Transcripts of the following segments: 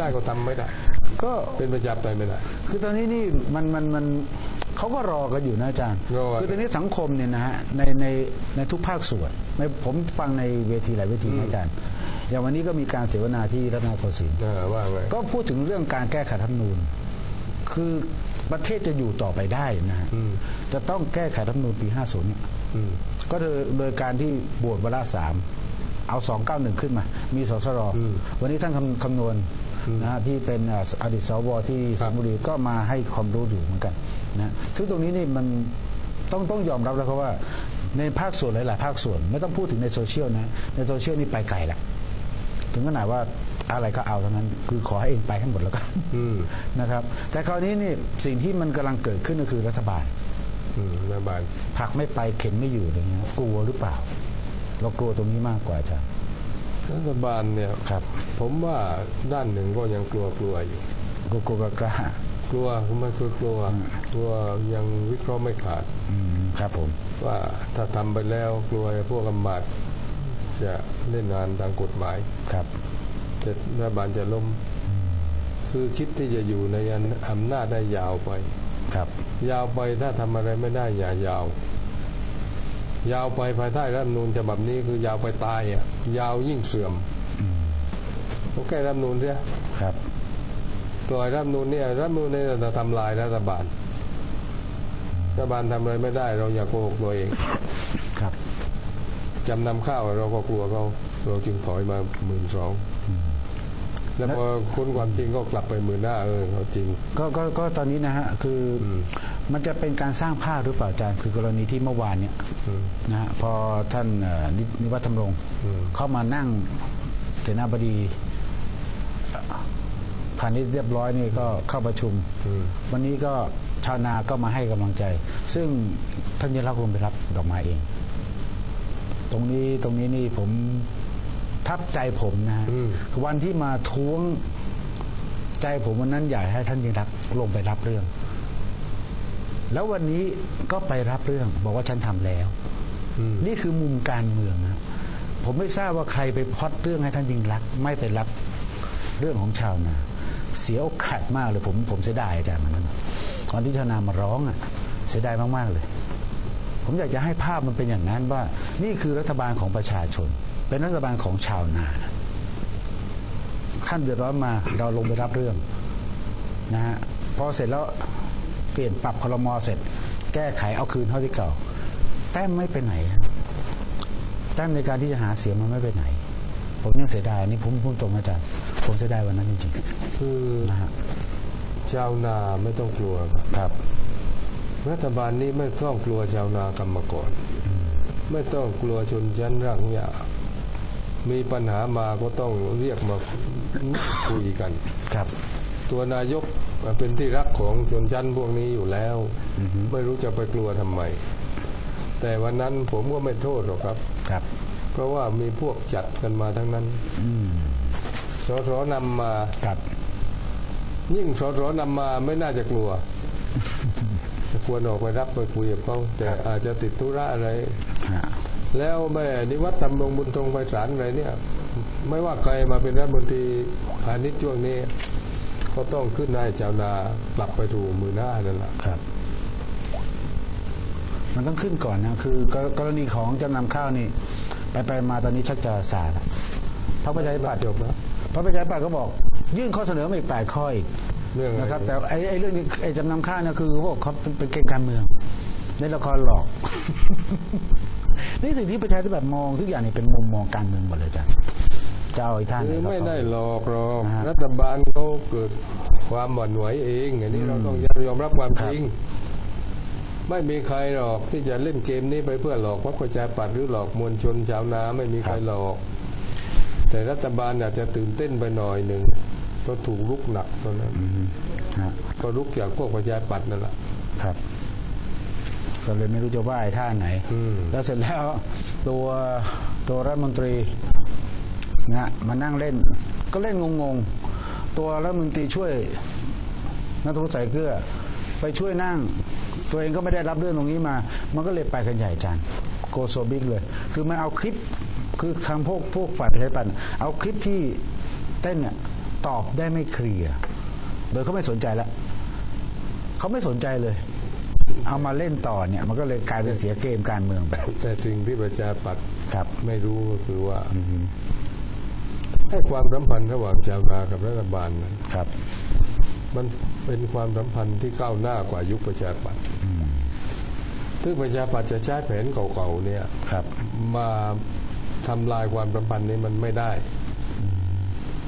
ได้ก็ทำไม่ได้ ก็เป็นประชาธิปไตยไม่ได้ คือตอนนี้นี่มันมันมันเขาก็รอกันอยู่นะอาจารย์รอคือตอนนี้สังคมเนี่ยนะฮะในในในทุกภาคส่วนในผมฟังในเวทีหลายเวทีนะอาจารย์ อย่างวันนี้ก็มีการเสวนาที่รัตนโกสินทร์เออว่าไงก็พูดถึงเรื่องการแก้ไขรัฐธรรมนูญ คือประเทศจะอยู่ต่อไปได้นะฮะอืมจะต้องแก้ไขรัฐธรรมนูญปี 50เนี่ยอืมก็โดยโดยการที่บวชวาระสาม เอา 291 ขึ้นมา มีสสรอืมวันนี้ท่านคำคำนวณอืมนะฮะที่เป็นอ่าอดีตสวที่คสิรับงห์บุรีก็มาให้ความรู้อยู่เหมือนกันนะซึ่งตรงนี้นี่มันต้องต้องยอมรับแล้วครับว่า ในภาคส่วนหลาย ๆ ภาคส่วน ไม่ต้องพูดถึงในโซเชียลนะในโซเชียลนี่ไปไกลแล้วถึงขนาดว่าอะไรก็เอาทั้งนั้น คือขอให้เองไปให้หมดแล้วกันอืมนะครับ แต่คราวนี้นี่สิ่งที่มันกำลังเกิดขึ้นก็คือรัฐบาลอืมรัฐบาลผลักไม่ไปเข็นไม่อยู่อะไรเงี้ยกลัวหรือเปล่า เรากลัวตรงนี้มากกว่าจ้ะรัฐบาลเนี่ยครับ ผมว่าด้านหนึ่งก็ยังกลัวกลัวอยู่กลัวกลัวกล้ากลัวมันคือกลัวอืมกลัวยังวิเคราะห์ไม่ขาดอืมครับผม ว่าถ้าทำไปแล้วกลัวพวกอำมาตย์จะเล่นงานทางกฎหมายครับจะรัฐบาลจะล้มอืมคือคิดที่จะอยู่ในอำนาจได้ยาวไป ครับ ยาวไปถ้าทำอะไรไม่ได้อย่ายาว ยาวไปภายใต้รัฐธรรมนูญฉบับนี้คือยาวไปตายอะยาวยิ่งเสื่อมอืมต้องแก้รัฐธรรมนูญเสียครับปล่อยรัฐธรรมนูญเนี่ยรัฐธรรมนูญเนี่ยจะทำลายรัฐบาลรัฐบาลทำอะไรไม่ได้ เราอย่าโกหกตัวเองครับจำนำข้าวเราก็กลัวเขาเราจึงถอยมาหมื่นสองอืม แล้วพอค้นความจริงก็กลับไปหมื่นห้าเออเขาจริง ก็ก็ก็ตอนนี้นะฮะคืออมมันจะเป็นการสร้างภาพหรือเปล่าอาจารย์คือกรณีที่เมื่อวานเนี่ยอืม นะฮะพอท่านเอ่อนินิวัฒน์ธรรมรงค์อืม เข้ามานั่งเสนาบดีเอ่อพาณิชย์เรียบร้อยนี่ก็เข้าประชุม อืม วันนี้ก็ชาวนาก็มาให้กำลังใจ ซึ่งท่านยิ่งรักษณ์คงไปรับดอกไม้เอง ตรงนี้ตรงนี้นี่ผม ทับใจผมนะฮะอืม วันที่มาท้วงใจผมวันนั้นอยากให้ท่านยิ่งรักษณ์ลงไปรับเรื่อง แล้ววันนี้ก็ไปรับเรื่อง บอกว่าฉันทำแล้ว อืม นี่คือมุมการเมืองนะผมไม่ทราบว่าใครไปพล็อดเรื่องให้ท่านยิ่งรักษณ์ไม่ไปรับเรื่องของชาวนา เสียโอกาสมากเลยผมผมเสียดายอาจารย์มันนั้นตอนที่ชาวนามาร้องอะ เสียดายมาก ๆ เลย ผมอยากจะให้ภาพมันเป็นอย่างนั้นว่า นี่คือรัฐบาลของประชาชน เป็นรัฐบาลของชาวนาท่านเดือดร้อนมาเราลงไปรับเรื่องนะฮะพอเสร็จแล้วเปลี่ยนปรับคลมอเสร็จ แก้ไขเอาคืนเท่าที่เก่า แต้มไม่ไปไหนฮะแต้มในการที่จะหาเสียงมันไม่ไปไหน ผมยังเสียดายอันนี่ผมพูดตรงนะอาจารย์ผมเสียดายวันนั้นจริงคือๆนะฮะชาวนาไม่ต้องกลัวครับ รัฐบาลนี้ไม่ต้องกลัวชาวนากรรมกรอืมไม่ต้องกลัวชนชั้นรากหญ้า มีปัญหามาก็ต้องเรียกมาคุยกันครับ ตัวนายกเป็นที่รักของชนชั้นพวกนี้อยู่แล้วอือฮึไม่รู้จะไปกลัวทำไม แต่วันนั้นผมก็ไม่โทษหรอกครับครับ เพราะว่ามีพวกจัดกันมาทั้งนั้นอืมสสนำมาครับยิ่งสสนำมาไม่น่าจะกลัวควรออกไปรับไปคุยกับเขาแต่อาจจะติดธุระอะไรฮะ แล้วแม่นิวัฒน์ทำรงบุญทรงไพศาลอะไรเนี่ย ไม่ว่าใครมาเป็นรัฐมนตรีพาณิชย์ช่วงนี้ ก็ต้องขึ้นให้ชาวนากลับไปถูกมือหน้านั่นแหละครับ มันต้องขึ้นก่อนนะคือกรกรณีของจำนำข้าวนี่ ไปไปมาตอนนี้ชักจะสาแล้วพระประชาธิปัตย์จบแล้วพระประชาธิปัตย์ก็บอก ยื่นข้อเสนอมาอีกแปดข้ออีกเรื่องอะไรนะครับ แต่ไอ้ไอ้เรื่องนี้ไอ้จำนำข้าวเนี่ยคือพวกเขาเป็นเป็นเกมการเมืองในละครหลอก นี่สิ่งที่ประชาธิปัตย์มองทุกอย่างนี่เป็นมุมมองการเมืองหมดเลยจ้ะจะเอาไอ้ท่านไหนคือก็ไม่ได้หลอกหรอกนะฮะรัฐบาลเขาเกิดความหวั่นไหวเองอันนี้อืมเราต้องยอมรับความจริง ไม่มีใครหรอกที่จะเล่นเกมนี้ไปเพื่อหลอกพรรคประชาธิปัตย์หรือหลอกมวลชนชาวนาไม่มีใครหลอก แต่รัฐบาลอาจจะตื่นเต้นไปหน่อยหนึ่งเพราะถูกลุกหนักตอนนั้น อืมฮะก็ลุกจากพวกประชาธิปัตย์นั่นแหละ ครับ ก็เลยไม่รู้จะว่าไอ้ท่าไหนอืมแล้วเสร็จแล้วตัวตัวรัฐมนตรีนะมานั่งเล่น ก็เล่นงงๆ ตัวรัฐมนตรีช่วยนัทวุฒิใส่เกลือไปช่วยนั่ง ตัวเองก็ไม่ได้รับเรื่องตรงนี้มา มันก็เลยไปกันใหญ่จานโกโซบิกเลย คือมันเอาคลิปคือทางพวกพวกฝ่ายประชาธิปัตย์เอาคลิปที่เต้นเนี่ยตอบได้ไม่เคลียร์โดยเขาไม่สนใจแล้วเขาไม่สนใจเลย เอามาเล่นต่อเนี่ยมันก็เลยกลายเป็นเสียเกมการเมืองไป แต่สิ่งที่ประชาปัตย์ครับไม่รู้ก็คือว่าอืมให้ความสัมพันธ์ระหว่างชาวนากับรัฐบาลนั้นครับ มันเป็นความสัมพันธ์ที่ก้าวหน้ากว่ายุคประชาปัตย์อืมซึ่งประชาปัตย์จะใช้แผนเก่าๆเนี่ยครับ มาทำลายความสัมพันธ์นี้มันไม่ได้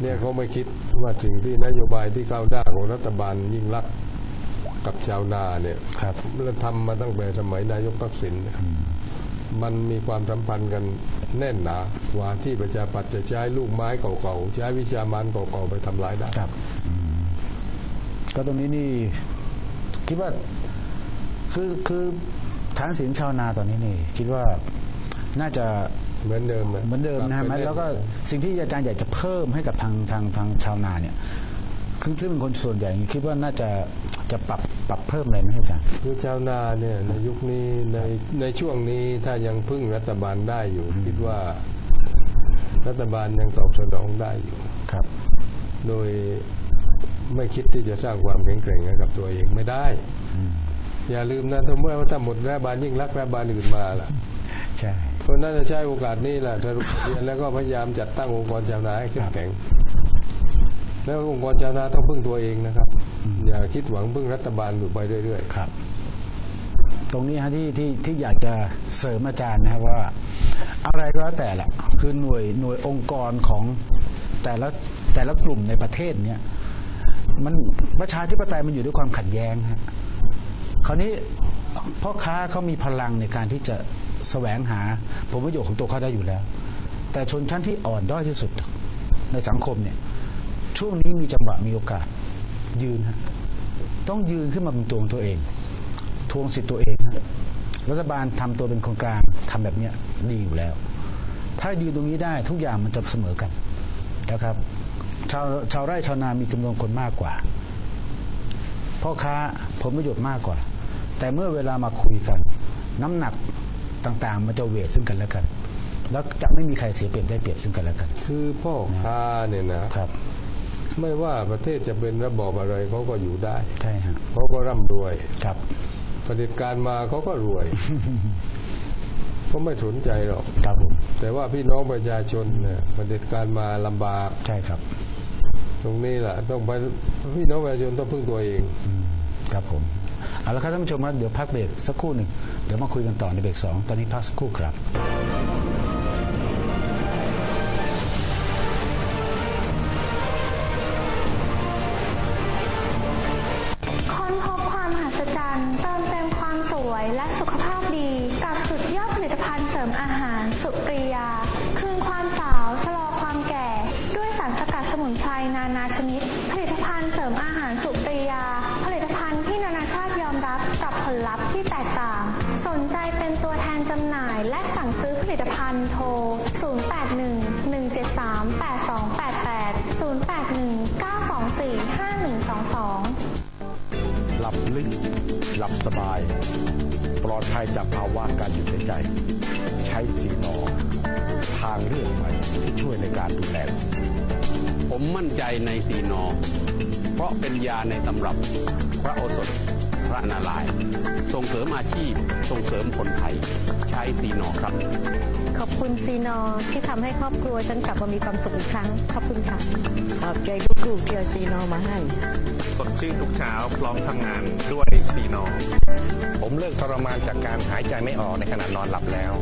เนี่ยเขาไม่คิดว่าสิ่งที่นโยบายที่ก้าวหน้าของรัฐบาลยิ่งรักษณ์ กับชาวนาเนี่ยครับเราทำมาตั้งแต่สมัยนายกทักษิณเนี่ยอืมมันมีความสัมพันธ์กันแน่นหนากว่าที่ประชาปัตย์จะใช้ลูกไม้เก่าๆใช้วิชามานเก่าๆไปทำร้ายได้ครับอืมก็ตรงนี้นี่คิดว่าคือคือฐานเสียงชาวนาตอนนี้นี่ คิดว่าน่าจะเหมือนเดิมเหมือนเดิมนะฮะปรับไปแล้วก็สิ่งที่อาจารย์อยากจะเพิ่มให้กับทางทางทางชาวนาเนี่ย คือซึ่งเป็นคนส่วนใหญ่คิดว่าน่าจะจะปรับปรับเพิ่มอะไรไหมอาจารย์คือชาวนาเนี่ยในยุคนี้ในในช่วงนี้ถ้ายังพึ่งรัฐบาลได้อยู่ คิดว่า รัฐบาลยังตอบสนองได้อยู่ครับ โดยไม่คิดที่จะสร้างความแข็งแกร่งให้กับตัวเองไม่ได้อืมอย่าลืมนะถ้าเมื่อว่าถ้าหมดรัฐบาลยิ่งรักษณ์รัฐบาลอื่นมาล่ะใช่เพราะน่าจะใช้โอกาสนี้แหละสรุปเรียนแล้วก็พยายามจัดตั้งองค์กรชาวนาให้เข้มแข็ง แล้วองค์กรชาวนาต้องพึ่งตัวเองนะครับ อย่าคิดหวังพึ่งรัฐบาลอยู่ไปเรื่อยครับ ตรงนี้ฮะที่ที่ที่อยากจะเสริมอาจารย์นะครับว่า อะไรก็แล้วแต่แหละคือหน่วยหน่วยองค์กรของแต่ละแต่ละกลุ่มในประเทศเนี่ย มันประชาธิปไตยมันอยู่ด้วยความขัดแย้งฮะคราวนี้พ่อค้าเขามีพลังในการที่จะแสวงหาผลประโยชน์ของตัวเขาได้อยู่แล้ว แต่ชนชั้นที่อ่อนด้อยที่สุดในสังคมเนี่ย ช่วงนี้มีจังหวะมีโอกาส ยืนฮะต้องยืนขึ้นมาเป็นตัวของตัวเอง ทวงสิทธิ์ตัวเองฮะรัฐบาลทำตัวเป็นคนกลางทำแบบเนี้ยดีอยู่แล้ว ถ้ายืนตรงนี้ได้ทุกอย่างมันจะเสมอกันนะครับ ชาวชาวไร่ชาวนามีจำนวนคนมากกว่าพ่อค้าผลประโยชน์มากกว่า แต่เมื่อเวลามาคุยกัน น้ำหนักต่างๆ มันจะเวทซึ่งกันและกัน แล้วจะไม่มีใครเสียเปรียบได้เปรียบซึ่งกันและกันๆคือพ่อค้าเนี่ยนะครับ ไม่ว่าประเทศจะเป็นระบอบอะไรเขาก็อยู่ได้ใช่ฮะเขาก็ร่ำรวยครับเผด็จการมาเขาก็รวยเขาไม่สนใจหรอกครับผมแต่ว่าพี่น้องประชาชนเนี่ยเผด็จการมาลำบากใช่ครับ ตรงนี้แหละต้องไปพี่น้องประชาชนต้องพึ่งตัวเองอืมครับผมเอาละครับท่านผู้ชมครับเดี๋ยวพักเบรกสักครู่หนึ่งเดี๋ยวมาคุยกันต่อในเบรกสองตอนนี้พักสักครู่ครับ มอาหารสุปรียา คืนความสาวชะลอความแก่ ด้วยสารสกัดสมุนไพรนานาชนิด ผลิตภัณฑ์เสริมอาหารสุปรียา ผลิตภัณฑ์ที่นานาชาติยอมรับกับผลลัพธ์ที่แตกต่าง สนใจเป็นตัวแทนจำหน่ายและสั่งซื้อผลิตภัณฑ์โทร 0811738288 0819245122 หลับลึกหลับสบาย ปลอดภัยจากภาวะการหยุดหายใจ ช้สีหนอทางเลือกใหม่ที่ช่วยในการดูแลผมมั่นใจในสีนอ เพราะเป็นยาในตำรับพระโอสถพระนาราย ส่งเสริมอาชีพ ส่งเสริมคนไทย ใช้สีนอครับ ขอบคุณซีนอที่ทำให้ครอบครัวฉันกลับมามีความสุขอีกครั้ง ขอบคุณค่ะ ขอบใจลูกๆที่เอาซีโนมาให้ สดชื่นทุกเช้าพร้อมทำงานด้วยสีนอผมเลิกทรมานจากการหายใจไม่ออกในขณะนอนหลับแล้ว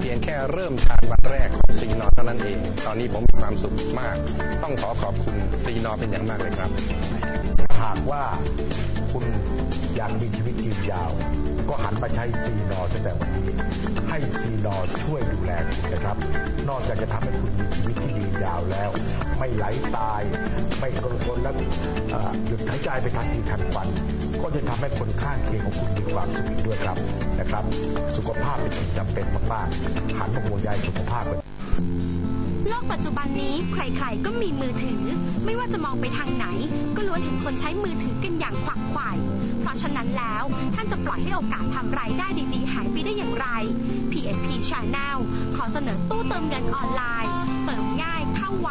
เพียงแค่เริ่มทานวันแรกของซีนอเท่านั้นเอง ตอนนี้ผมมีความสุขมาก ต้องขอขอบคุณซีนอเป็นอย่างมากเลยครับ หากว่าคุณอยากมีชีวิตยืนยาว ก็หันมาใช้ซีนอตั้งแต่วันนี้ ให้ซีนอช่วยดูแลคุณนะครับ นอกจากจะทำให้คุณมีชีวิตที่ยืนยาวแล้ว ไม่ไหลตาย ไม่กรนและเอ่อหยุดหายใจไปทันทีทันควัน ก็จะทำให้คนข้างเคียงของคุณมีความสุขด้วยครับนะครับ สุขภาพเป็นสิ่งจำเป็นมากๆหันมาห่วงใยสุขภาพกันโลกปัจจุบันนี้ใครๆ ก็มีมือถือ ไม่ว่าจะมองไปทางไหน ก็ล้วนเห็นคนใช้มือถือกันอย่างขวักไขว่เพราะฉะนั้นแล้ว ท่านจะปล่อยให้โอกาสทำรายได้ดีๆ หายไปได้อย่างไร PNP Channel ขอเสนอตู้เติมเงินออนไลน์ เติมง่ายเข้าไว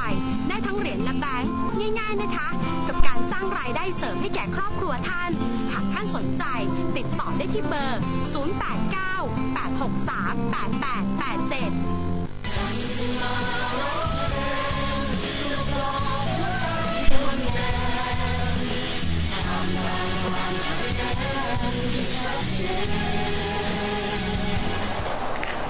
ได้ทั้งเหรียญและแบงค์ง่ายๆนะคะ กับการสร้างรายได้เสริมให้แก่ครอบครัวท่าน หากท่านสนใจติดต่อได้ที่เบอร์ 089 863 8887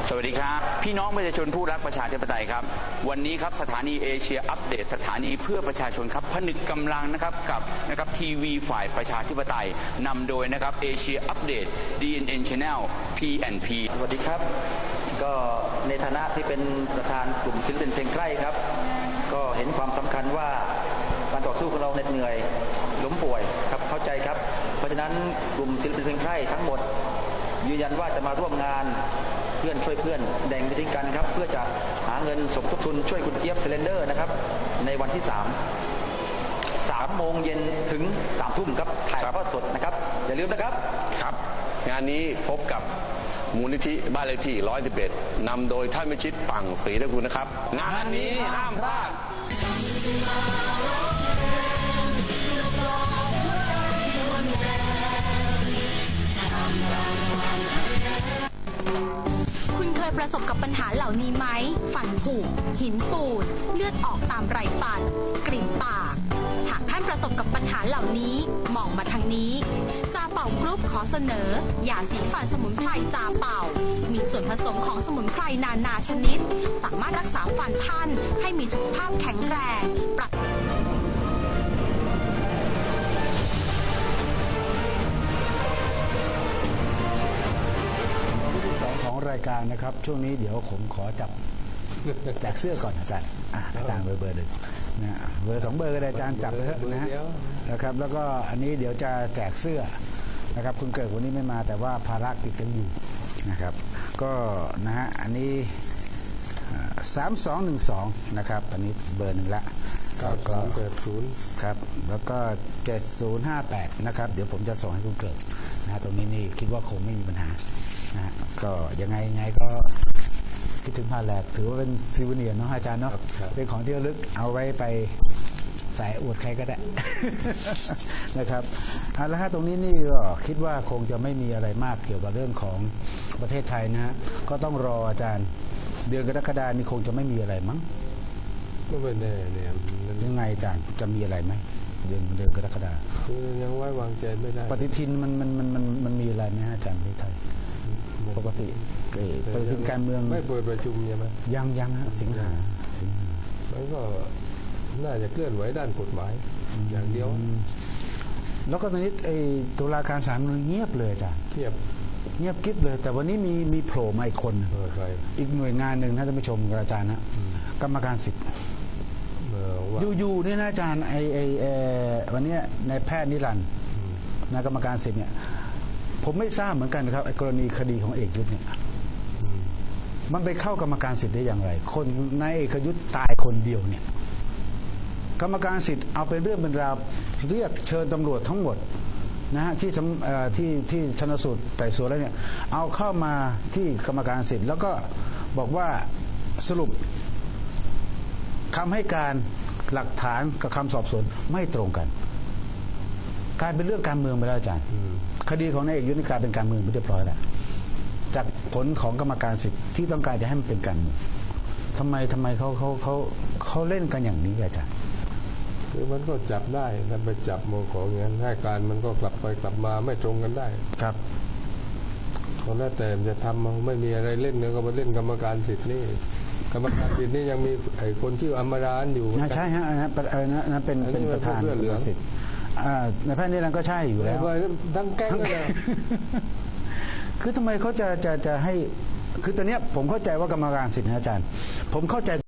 สวัสดีครับ พี่น้องประชาชนผู้รักประชาธิปไตยครับ วันนี้ครับสถานีเอเชียอัปเดตสถานีเพื่อประชาชนครับผนึกกำลังนะครับกับนะครับทีวีฝ่ายประชาธิปไตยนำโดยนะครับเอเชียอัปเดต DNN Channel PNP สวัสดีครับ ก็ในฐานะที่เป็นประธานกลุ่มศิลปินเพลงใกล้ครับ ก็เห็นความสำคัญว่าการต่อสู้ของเราเหน็ดเหนื่อยล้มป่วยครับ เข้าใจครับ เพราะฉะนั้นกลุ่มศิลปินเพลงใกล้ทั้งหมด ยืนยันว่าจะมาร่วมงานเพื่อนช่วยเพื่อนแดงวิธีกันครับ เพื่อจะหาเงินสมทบทุนช่วยคุณเจี๊ยบเซเลนเดอร์นะครับ ในวันที่ 3 3โมงเย็นถึง3ทุ่มครับถ่ายทอดสดนะครับ อย่าลืมนะครับ ครับ งานนี้พบกับมูลนิธิบ้านเลขที่ 111นำโดยท่านวิชิตปังศรีตระกูลนะครับ งานนี้ห้ามพลาด ประสบกับปัญหาเหล่านี้ไหมฝันผุ หินปูด เลือดออกตามไรฟัน กลิ่นปาก หากท่านประสบกับปัญหาเหล่านี้มองมาทางนี้ จาเป่ากรุ๊ปขอเสนอ ยาสีฟันสมุนไพรจาเป่า มีส่วนผสมของสมุนไพรนานาชนิด สามารถรักษาฟันท่านให้มีสุขภาพแข็งแรงปรา ของรายการนะครับ ช่วงนี้เดี๋ยวผมขอจับแจกเสื้อก่อนอาจารย์อะอาจารย์เบอร์เบอร์หนึ่งนะเบอร์สองเบอร์ก็ได้อาจารย์จับเลยเถอะนะฮะเบอร์เดียวนะครับ แล้วก็อันนี้เดี๋ยวจะแจกเสื้อนะครับ คุณเกิดวันนี้ไม่มาแต่ว่าภารกิจยังอยู่นะครับ ก็นะฮะอันนี้สามสองหนึ่งสองนะครับอันนี้เบอร์หนึ่งละเก้าสามแปดศูนย์ครับ แล้วก็เจ็ดศูนย์ห้าแปดนะครับ เดี๋ยวผมจะส่งให้คุณเกิดนะฮะตรงนี้นี่คิดว่าคงไม่มีปัญหา นะฮะก็ยังไงยังไงก็คิดถึงพาแหลกถือว่าเป็นซิวเนียร์เนาะอาจารย์เนาะครับครับเป็นของที่ระลึกเอาไว้ไปใส่อวดใครก็ได้นะครับเอาละฮะตรงนี้นี่ก็คิดว่าคงจะไม่มีอะไรมากเกี่ยวกับเรื่องของประเทศไทยนะฮะก็ต้องรออาจารย์ เดือนกรกฎานี่คงจะไม่มีอะไรมั้งก็ไม่แน่เนี่ยมันยังไงอาจารย์จะมีอะไรไหมเดือนเดือนกรกฎาคือยังไว้วางใจไม่ได้ ปฏิทินมันมันมันมันมันมีอะไรไหมฮะอาจารย์ประเทศไทย ปกติเอ่อปฏิทินการเมืองไม่เปิดประชุมใช่ไหมยังยังฮะสิงหาสิงหามันก็น่าจะเคลื่อนไหวด้านกฎหมาย อย่างเดียวอืมแล้วก็ตอนนี้ไอ้ตุลาการศาลมันเงียบเลยอาจารย์เทียบเงียบกิ๊บเลย แต่วันนี้มีมีโผล่มาอีกคนเออใครอีกหน่วยงานหนึ่งนะท่านผู้ชมกับอาจารย์นะอืมกรรมการสิทธิ์เออว่าอยู่ๆนี่นะอาจารย์ไอไอเอ่อวันเนี้ยในแพทย์นิรันดร์อืมนะกรรมการสิทธิ์เนี่ย ผมไม่ทราบเหมือนกันนะครับกรณีคดีของเอกยุทธเนี่ยมันไปเข้ากรรมการสิทธิ์ได้อย่างไร คนในเอกยุทธตายคนเดียวเนี่ย กรรมการสิทธิ์เอาเป็นเรื่องเป็นราวเรียกเชิญตำรวจทั้งหมดนะฮะที่ทำที่ที่ชนสูตรไต่สวนแล้วเนี่ย เอาเข้ามาที่กรรมการสิทธิ์ แล้วก็บอกว่าสรุปคำให้การหลักฐานกับคำสอบสวนไม่ตรงกัน กลายเป็นเรื่องการเมืองไปแล้วอาจารย์อืมคดีของนายเอกยุทธนี่กลายเป็นการเมืองไปเรียบร้อยแล้วจากผลของกรรมการสิทธิ์ที่ต้องการจะให้มันเป็นการเมืองทำไมทำไมเขาเขาเขาเขาเล่นกันอย่างนี้อาจารย์คือมันก็จับได้ถ้าไปจับโมของอย่างนั้นให้การมันก็กลับไปกลับมาไม่ตรงกันได้ ครับก็แล้วแต่มันจะทำมันไม่มีอะไรเล่นเนื้ก็มาเล่นกรรมการสิทธิ์นี่กรรมการสิทธิ์นี่ยังมีไอ้คนชื่ออมรานอยู่น่าใช่ฮะอันนั้นเป็นเออนะอันนั้นเป็นอันนี้เป็นประธานเพื่อเหลืองสิทธิ์ อ่าในแพทย์นี่นั่นก็ใช่อยู่แล้ว ทั้งแก๊งทั้งเลยแก๊นะงคือทำไมเขาจะจะจะให้ คือตอนเนี้ยผมเข้าใจว่ากรรมการสิทธิ์นะอาจารย์ ผมเข้าใจ